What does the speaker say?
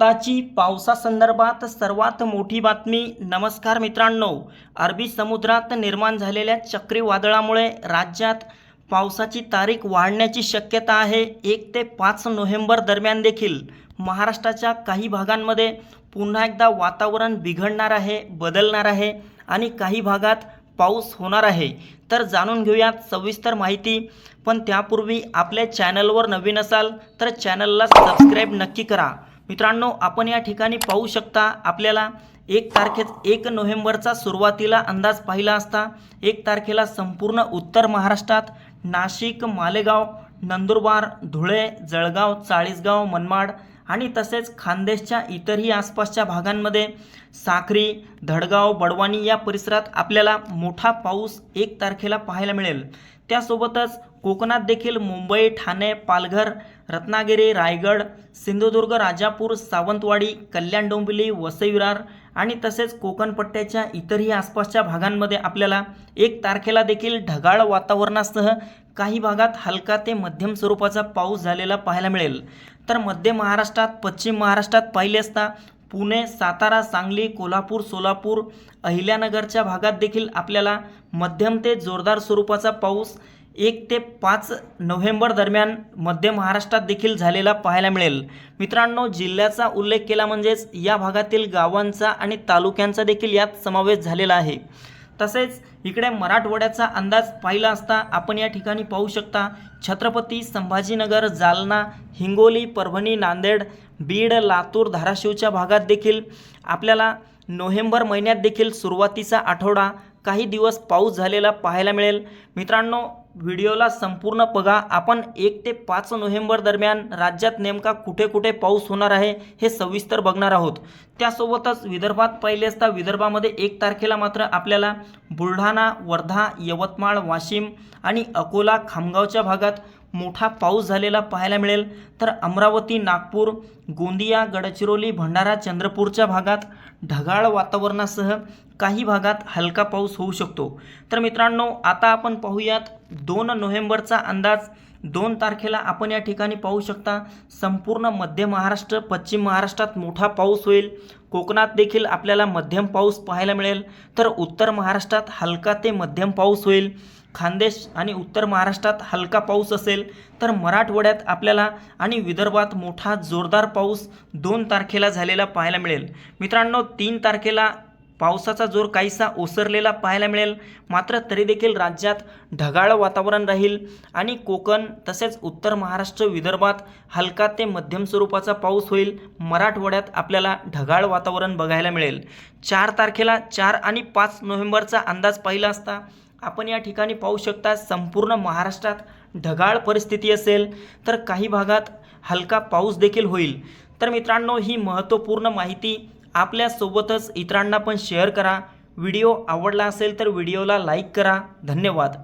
आताची पावसासंदर्भात सर्वात मोठी बातमी. नमस्कार मित्रांनो. अरबी समुद्रात निर्माण झालेल्या चक्रीवादळामुळे राज्यात पावसाची तारीख वाढण्याची शक्यता आहे. एक ते पाच नोव्हेंबर दरम्यान देखील महाराष्ट्राच्या काही भागांमध्ये पुन्हा एकदा वातावरण बिघडणार आहे बदलणार आहे आणि काही भागात पाऊस होणार आहे. तर जाणून घेऊयात सविस्तर माहिती. पण त्यापूर्वी आपल्या चॅनलवर नवीन असाल तर चॅनलला सबस्क्राईब नक्की करा. मित्रांनो आपण या ठिकाणी पाहू शकता आपल्याला एक तारखेच एक नोव्हेंबरचा सुरुवातीला अंदाज पाहिला असता एक तारखेला संपूर्ण उत्तर महाराष्ट्रात नाशिक मालेगाव नंदुरबार धुळे जळगाव चाळीसगाव मनमाड आणि तसेच खानदेशच्या इतरही आसपासच्या भागांमध्ये साखरी धडगाव बडवानी या परिसरात आपल्याला मोठा पाऊस एक तारखेला पाहायला मिळेल. त्यासोबतच कोकणात देखील मुंबई ठाणे पालघर रत्नागिरी रायगड सिंधुदुर्ग राजापूर सावंतवाडी कल्याण डोंबिवली वसई विरार आणि तसेच कोकणपट्ट्याच्या इतरही आसपासच्या भागांमध्ये आपल्याला एक तारखेला देखील ढगाळ वातावरणासह काही भागात हलका ते मध्यम स्वरूपाचा पाऊस झालेला पाहायला मिळेल. तर मध्य महाराष्ट्रात पश्चिम महाराष्ट्रात पाहिले असता पुणे सातारा सांगली कोल्हापूर सोलापूर अहिल्यानगरच्या भागात देखील आपल्याला मध्यम ते जोरदार स्वरूपाचा पाऊस एक ते पाच नोव्हेंबर दरम्यान मध्य महाराष्ट्रात देखील झालेला पाहायला मिळेल. मित्रांनो जिल्ह्याचा उल्लेख केला म्हणजेच या भागातील गावांचा आणि तालुक्यांचा देखील यात समावेश झालेला आहे. तसेच इकडे मराठवाड्याचा अंदाज पाहिला असता आपण या ठिकाणी पाहू शकता छत्रपती संभाजीनगर जालना हिंगोली परभणी नांदेड बीड लातूर धाराशिवच्या भागात देखील आपल्याला नोव्हेंबर महिन्यात देखील सुरुवातीचा आठवडा काही दिवस पाऊस झालेला पाहायला मिळेल. मित्रांनो व्हिडिओला संपूर्ण बघा. आपण एक ते पाच नोव्हेंबर दरम्यान राज्यात नेमका कुठे कुठे पाऊस होणार आहे हे सविस्तर बघणार आहोत. त्यासोबतच विदर्भात पाहिले असता विदर्भामध्ये एक तारखेला मात्र आपल्याला बुलढाणा वर्धा यवतमाळ वाशिम आणि अकोला खामगावच्या भागात मोठा पाऊस झालेला पाहायला मिळेल. तर अमरावती नागपूर गोंदिया गडचिरोली भंडारा चंद्रपूरच्या भागात ढगाळ वातावरणासह काही भागात हलका पाऊस होऊ शकतो. तर मित्रांनो आता आपण पाहूयात दोन नोव्हेंबरचा अंदाज. दोन तारखेला आपण या ठिकाणी पाहू शकता संपूर्ण मध्य महाराष्ट्र पश्चिम महाराष्ट्रात मोठा पाऊस होईल. कोकणात देखील आपल्याला मध्यम पाऊस पाहायला मिळेल. तर उत्तर महाराष्ट्रात हलका ते मध्यम पाऊस होईल. खानदेश आणि उत्तर महाराष्ट्रात हलका पाऊस असेल. तर मराठवाड्यात आपल्याला आणि विदर्भात मोठा जोरदार पाऊस दोन तारखेला झालेला पाहायला मिळेल. मित्रांनो तीन तारखेला पावसाचा जोर काहीसा ओसरलेला पाहायला मिळेल. मात्र तरी देखील राज्यात ढगाळ वातावरण राहील आणि कोकण तसेच उत्तर महाराष्ट्र विदर्भात हलका ते मध्यम स्वरूपाचा पाऊस होईल. मराठवाड्यात आपल्याला ढगाळ वातावरण बघायला मिळेल. चार तारखेला चार आणि पाच नोव्हेंबरचा अंदाज पाहिला असता आपण या ठिकाणी पाहू शकता संपूर्ण महाराष्ट्रात ढगाळ परिस्थिती असेल. तर काही भागात हलका पाऊस देखील होईल. तर मित्रांनो ही महत्त्वपूर्ण माहिती आपल्यासोबतच इतरांना पण शेअर करा. व्हिडिओ आवडला असेल तर व्हिडिओला लाईक करा. धन्यवाद.